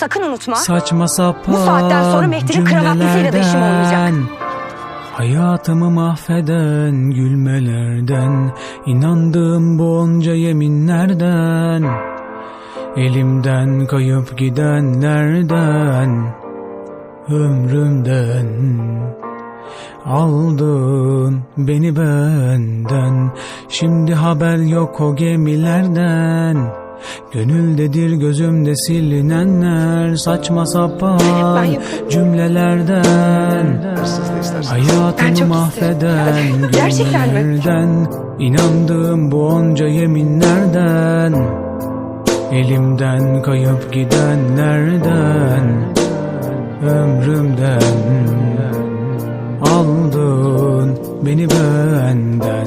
Sakın unutma. Saçma sapan Bu saatten sonra Mehdi'nin kravatlısıyla da işim olmayacak. Hayatımı mahveden gülmelerden inandığım bu onca yeminlerden Elimden kayıp gidenlerden Ömrümden Aldın beni benden Şimdi haber yok o gemilerden Gönüldedir gözümde silinenler Saçma sapan cümlelerden. Hayatımı mahveden isterim. Gerçekten mi? günlerden İnandığım bu onca yeminlerden Elimden kayıp gidenlerden Ömrümden. Aldın beni benden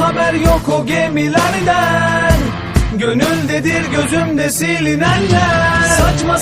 haber yok o gemilerden. Gönüldedir gözümde silinenler Saçma